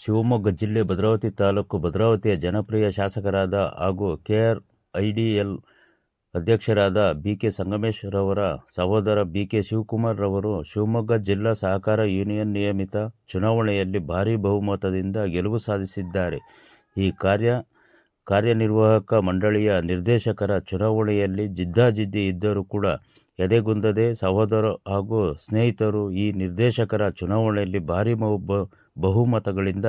ಶಿವಮೊಗ್ಗ ಜಿಲ್ಲೆ ಭದ್ರಾವತಿ ತಾಲೂಕು ಭದ್ರಾವತಿಯ ಜನಪ್ರಿಯ ಶಾಸಕರಾದ ಹಾಗೂ ಕೆಆರ್ ಐಡಿಎಲ್ ಅಧ್ಯಕ್ಷರಾದ ಬಿ ಕೆ ಸಂಗಮೇಶ್ವರವರ ಸಹೋದರ ಬಿ ಕೆ ಶಿವಕುಮಾರ್ ರವರು ಶಿವಮೊಗ್ಗ ಜಿಲ್ಲಾ ಸಹಕಾರ ಯೂನಿಯನ್ ನಿಯಮಿತ ಚುನಾವಣೆಯಲ್ಲಿ ಭಾರೀ ಬಹುಮತದಿಂದ ಗೆಲುವು ಸಾಧಿಸಿದ್ದಾರೆ. ಈ ಕಾರ್ಯ ಕಾರ್ಯನಿರ್ವಾಹಕ ಮಂಡಳಿಯ ನಿರ್ದೇಶಕರ ಚುನಾವಣೆಯಲ್ಲಿ ಜಿದ್ದಾಜಿದ್ದಿ ಇದ್ದರೂ ಕೂಡ ಎದೆಗುಂದದೆ ಸಹೋದರ ಹಾಗೂ ಸ್ನೇಹಿತರು ಈ ನಿರ್ದೇಶಕರ ಚುನಾವಣೆಯಲ್ಲಿ ಭಾರೀ ಬಹು ಬಹುಮತಗಳಿಂದ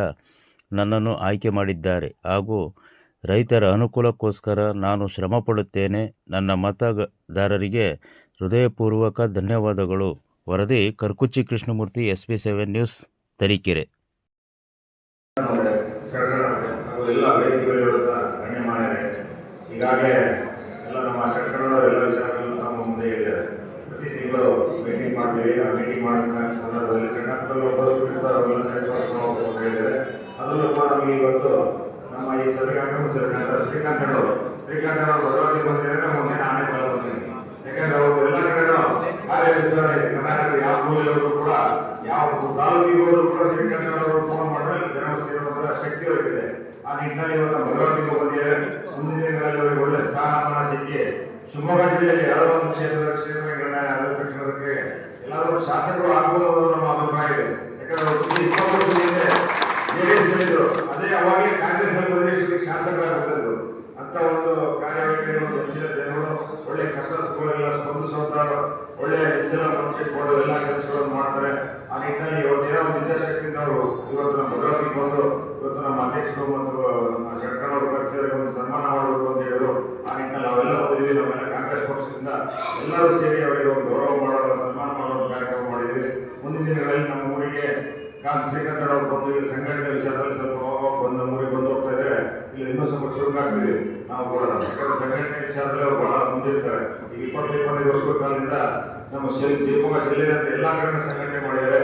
ನನ್ನನ್ನು ಆಯ್ಕೆ ಮಾಡಿದ್ದಾರೆ. ಹಾಗೂ ರೈತರ ಅನುಕೂಲಕ್ಕೋಸ್ಕರ ನಾನು ಶ್ರಮಪಡುತ್ತೇನೆ. ನನ್ನ ಮತದಾರರಿಗೆ ಹೃದಯಪೂರ್ವಕ ಧನ್ಯವಾದಗಳು. ವರದಿ Karkuchi Krishnamurthy S P seven news, Tarikere. ಸಂದರ್ಭದಲ್ಲಿ ಸಣ್ಣ ಪುಟ್ಟ ಒಬ್ಬರು ಅವೆಲ್ಲ ಸರಿಪಡಿಸ್ಕೊಂಡು ಹೋಗ್ಬೇಕು ಅಂತ ಹೇಳಿದ್ದಾರೆ ಅದರಲ್ಲೂ ಕೂಡ ನಮಗೆ ಇವತ್ತು ನಮ್ಮ ಈ ಸಭೆಗೆ ಆಗಮಿಸಿರ್ತಕ್ಕಂಥ ಶ್ರೀಕಾಂತ್ ಅವರು ಶ್ರೀಕಾಂತ್ ಅವರು ಭದ್ರಾವತಿ ಬಂದಿದ್ದಾರೆ ನಮ್ಮ ಮುಂದೆ ಬಲ ಬಂದಿದ್ದೀನಿ ಯಾಕಂದ್ರೆ ಅವರು ಎಲ್ಲರಿಗೂ ಕಾರ್ಯವಹಿಸಿದ್ದಾರೆ ಕರ್ನಾಟಕದ ಯಾವ ಮೂಲೆಯವರು ಕೂಡ, ಯಾವ ತಾಲೂಕಿಗೆ ಕೂಡ ಶ್ರೀಕಾಂತ್ ಅವರು ಫೋನ್ ಮಾಡಿದ್ರೆ ಜನ ಸೇರುವಂತಹ ಶಕ್ತಿ ಅವರಿಗಿದೆ. ಆ ನಿಟ್ಟಿನಲ್ಲಿ ಇವತ್ತು ಭದ್ರಾವತಿಗೆ ಬಂದಿದ್ದಾರೆ ಮುಂದಿನ ದಿನಗಳಲ್ಲಿ ಒಳ್ಳೆ ಸ್ಥಾನಮಾನ ಸಿಕ್ಕಿ, ಶಿವಮೊಗ್ಗ ಜಿಲ್ಲೆಯಲ್ಲಿ ಯಾವ ಒಂದು ಕ್ಷೇತ್ರದ ಕ್ಷೇತ್ರ ಅದೇ ಅವಾಗಲೇ ಕಾಂಗ್ರೆಸ್ ಪ್ರದೇಶಕ್ಕೆ ಶಾಸಕರಾಗುತ್ತಿದ್ರು ಅಂತ ಒಂದು ಕಾರ್ಯವೈಖರಿ ಒಂದು ಹೆಚ್ಚಿನ ಒಳ್ಳೆ ಕಷ್ಟ ಸುಖಗಳೆಲ್ಲ ಸ್ಪಂದಿಸುವಂತ ಒಳ್ಳೆ ಹೆಚ್ಚಿನ ಮನಸ್ಸಿಟ್ಕೊಂಡು ಎಲ್ಲ ಕೆಲಸಗಳನ್ನು ಮಾಡ್ತಾರೆ. ಆ ನಿಟ್ಟಿನಲ್ಲಿ ಇವತ್ತೇನೋ ಒಂದು ಇಚ್ಛಾಶಕ್ತಿಯಿಂದ ಅವರು ಇವತ್ತು ನಮ್ಮ ಭದ್ರಾವತಿಗೆ ಬಂದು ಇವತ್ತು ನಮ್ಮ ಒಂದು ಸನ್ಮಾನ ಮಾಡಬೇಕು ಅಂತ ಹೇಳಿದ್ರು. ಆ ನಿಟ್ಟಿನಲ್ಲಿ ಅವೆಲ್ಲ ನಮ್ಮೆಲ್ಲ ಕಾಂಗ್ರೆಸ್ ಪಕ್ಷದಿಂದ ಎಲ್ಲರೂ ಸೇರಿ ಅವರಿಗೆ ಒಂದು ಗೌರವ ಮಾಡೋ ಸನ್ಮಾನ ಮಾಡೋ ಒಂದು ಕಾರ್ಯಕ್ರಮ ಮಾಡಿದ್ವಿ ಮುಂದಿನ ದಿನಗಳಲ್ಲಿ ನಮ್ಮ ಊರಿಗೆ ಕಾಂತ್ ಶ್ರೀಕಂಠ ಬಂದು ಈಗ ಸಂಘಟನೆ ವಿಚಾರದಲ್ಲಿ ಸ್ವಲ್ಪ ಬಂದು ನಮ್ಮೂರಿಗೆ ಬಂದು ಹೋಗ್ತಾ ಇದ್ರೆ ಇಲ್ಲಿ ಇನ್ನೂ ಸ್ವಲ್ಪ ಆಗ್ತೀವಿ ನಾವು ಕೂಡ ಯಾಕಂದ್ರೆ ಸಂಘಟನೆ ವಿಚಾರದಲ್ಲಿ ಅವರು ಬಹಳ ಮುಂದಿರ್ತಾರೆ. ಈಗ ಇಪ್ಪತ್ತು, ಇಪ್ಪತ್ತೈದು ವರ್ಷಗಳ ಕಾಲದಿಂದ ನಮ್ಮ ಶಿವಮೊಗ್ಗ ಜಿಲ್ಲೆಯಲ್ಲಿ ಎಲ್ಲ ಕಡೆ ಸಂಘಟನೆ ಮಾಡಿದ್ದಾರೆ.